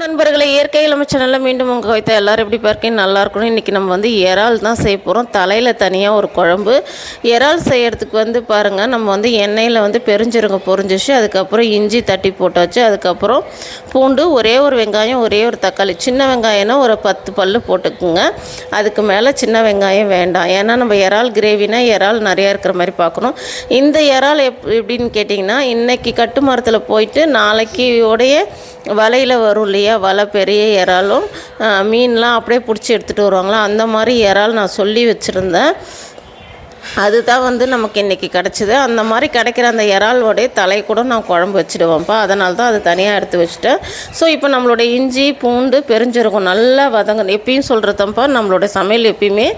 நண்பர்களை இயற்கையில் நம்ம சேனலில் மீண்டும் உங்கள் வைத்த எல்லாரும் எப்படி பார்க்கணும் நல்லா இருக்கணும். இன்றைக்கி நம்ம வந்து இறால் தான் செய்ய போகிறோம் தலையில் தனியாக ஒரு குழம்பு. இறால் செய்கிறதுக்கு வந்து பாருங்கள் நம்ம வந்து எண்ணெயில் வந்து பெருஞ்சிருங்க பொரிஞ்சிச்சு. அதுக்கப்புறம் இஞ்சி தட்டி போட்டாச்சு. அதுக்கப்புறம் பூண்டு ஒரே ஒரு வெங்காயம் ஒரே ஒரு தக்காளி. சின்ன வெங்காயம்னா ஒரு பத்து பல் போட்டுக்குங்க. அதுக்கு மேலே சின்ன வெங்காயம் வேண்டாம். ஏன்னா நம்ம இறால் கிரேவினா இறால் நிறையா இருக்கிற மாதிரி பார்க்கணும். இந்த இறால் எப் எப்படின்னு கேட்டிங்கன்னா இன்றைக்கி கட்டு மரத்தில் போயிட்டு நாளைக்கு உடைய வலையில் வரும் இல்லையா? வலை பெரிய இறாலும் மீன்லாம் அப்படியே பிடிச்சி எடுத்துகிட்டு வருவாங்களா? அந்த மாதிரி இறால் நான் சொல்லி வச்சுருந்தேன். அதுதான் வந்து நமக்கு இன்றைக்கி கிடச்சிது. அந்த மாதிரி கிடைக்கிற அந்த இறாலோடைய தலை கூட நான் குழம்பு வச்சுடுவேன்ப்பா. அதனால தான் அது தனியாக எடுத்து வச்சுட்டேன். ஸோ இப்போ நம்மளோட இஞ்சி பூண்டு பெருஞ்சீரகம் நல்லா வதங்கணும் எப்பயும் சொல்கிறதப்பா நம்மளோட சமையல் எப்பயுமே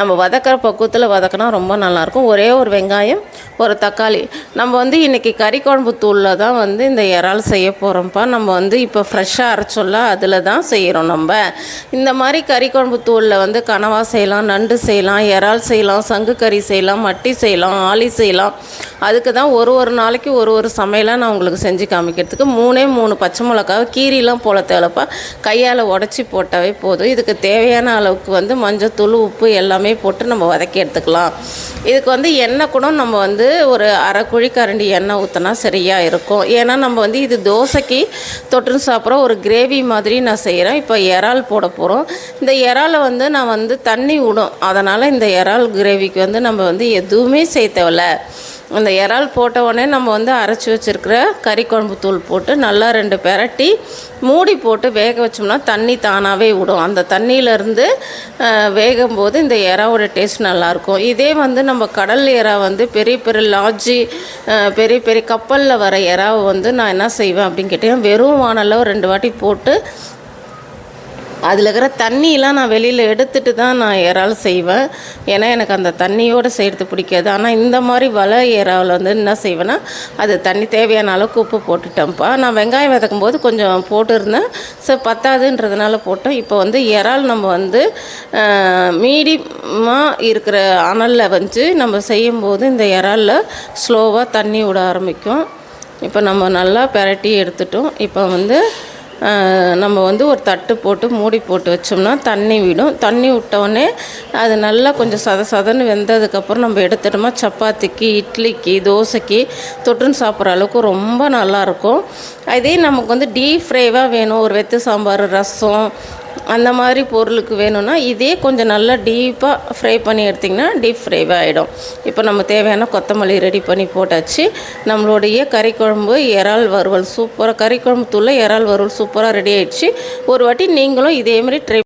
நம்ம வதக்கிற பக்குவத்தில் வதக்கினா ரொம்ப நல்லாயிருக்கும் ஒரே ஒரு வெங்காயம் ஒரு தக்காளி. நம்ம வந்து இன்றைக்கி கறி குழம்பு தூளில் தான் வந்து இந்த இறால் செய்ய போகிறோம்ப்பா நம்ம வந்து இப்போ ஃப்ரெஷ்ஷாக அரைச்சோல்ல அதில் தான் செய்கிறோம் நம்ம. இந்த மாதிரி கறி குழம்பு தூளில் வந்து கனவா செய்யலாம் நண்டு செய்யலாம் இறால் செய்யலாம் சங்கு கறி செய்யலாம் மட்டி செய்யலாம் ஆளி செய்யலாம். அதுக்கு தான் ஒரு ஒரு நாளைக்கு ஒரு ஒரு சமையலாக நான் உங்களுக்கு செஞ்சு காமிக்கிறதுக்கு மூணே மூணு பச்சை மிளகாவை கீரிலாம் போல தேவைப்பா. கையால் உடச்சி போட்டாவே போதும். இதுக்கு தேவையான அளவுக்கு வந்து மஞ்சள் தூள் உப்பு எல்லாமே போட்டு நம்ம வதக்கி எடுத்துக்கலாம். இதுக்கு வந்து எண்ணெய் கூட நம்ம வந்து ஒரு அரை குழி கரண்டி எண்ணெய் ஊற்றினா சரியாக இருக்கும். ஏன்னா நம்ம வந்து இது தோசைக்கு தொட்டுன்னு சாப்பிட்ற ஒரு கிரேவி மாதிரி நான் செய்கிறேன் இப்போ இறால் போட போகிறோம் இந்த இறாலை வந்து நான் வந்து தண்ணி விடும் அதனால் இந்த இறால் கிரேவிக்கு வந்து நம்ம வந்து எதுவுமே செய்ய தேவையில்ல. அந்த இறால் போட்ட உடனே நம்ம வந்து அரைச்சி வச்சுருக்கிற கறி குழம்பு தூள் போட்டு நல்லா ரெண்டு பெரட்டி மூடி போட்டு வேக வச்சோம்னா தண்ணி தானாகவே விடும். அந்த தண்ணியிலேருந்து வேகும்போது இந்த இறாவோட டேஸ்ட் நல்லாயிருக்கும். இதே வந்து நம்ம கடல் இறா வந்து பெரிய பெரிய லாட்ஜி பெரிய பெரிய கப்பலில் வர இறாவை வந்து நான் என்ன செய்வேன் அப்படின்னு கேட்டீங்கன்னா வெறும் வானலில் ரெண்டு வாட்டி போட்டு அதில் இருக்கிற தண்ணியெலாம் நான் வெளியில் எடுத்துட்டு தான் நான் இறால் செய்வேன். ஏன்னா எனக்கு அந்த தண்ணியோடு செய்கிறது பிடிக்காது. ஆனால் இந்த மாதிரி வலை ஏறாவில் வந்து என்ன செய்வேன்னா அது தண்ணி தேவையான அளவுக்கு உப்பு போட்டுட்டேன்ப்பா. நான் வெங்காயம் வதக்கும் போது கொஞ்சம் போட்டுருந்தேன். சரி பத்தாதுன்றதுனால போட்டோம் இப்போ வந்து இறால் நம்ம வந்து மீடியமாக இருக்கிற அனலில் வந்து நம்ம செய்யும்போது இந்த இறாலில் ஸ்லோவாக தண்ணி விட ஆரம்பிக்கும். இப்போ நம்ம நல்லா பெரட்டி எடுத்துட்டோம். இப்போ வந்து நம்ம வந்து ஒரு தட்டு போட்டு மூடி போட்டு வச்சோம்னா தண்ணி விடும். தண்ணி விட்டோடனே அது நல்லா கொஞ்சம் சத சதன்னு வெந்ததுக்கப்புறம் நம்ம எடுத்துட்டோமா சப்பாத்திக்கு இட்லிக்கு தோசைக்கு தொட்டுன்னு சாப்பிட்ற அளவுக்கு ரொம்ப நல்லாயிருக்கும் அதே நமக்கு வந்து டீப் ஃப்ரைவாக வேணும். ஒரு வெத்து சாம்பார் ரசம் அந்த மாதிரி பொருளுக்கு வேணும்னா இதே கொஞ்சம் நல்லா டீப்பாக ஃப்ரை பண்ணி எடுத்திங்கன்னா டீப் ஃப்ரைவாக ஆகிடும் இப்போ நம்ம தேவையான கொத்தமல்லி ரெடி பண்ணி போட்டாச்சு. நம்மளுடைய கறி குழம்பு இறால் வறுவல் சூப்பராக கறி குழம்பு இறால் வறுவல் சூப்பராக ரெடி ஆகிடுச்சு ஒரு வாட்டி நீங்களும் இதே மாதிரி ட்ரை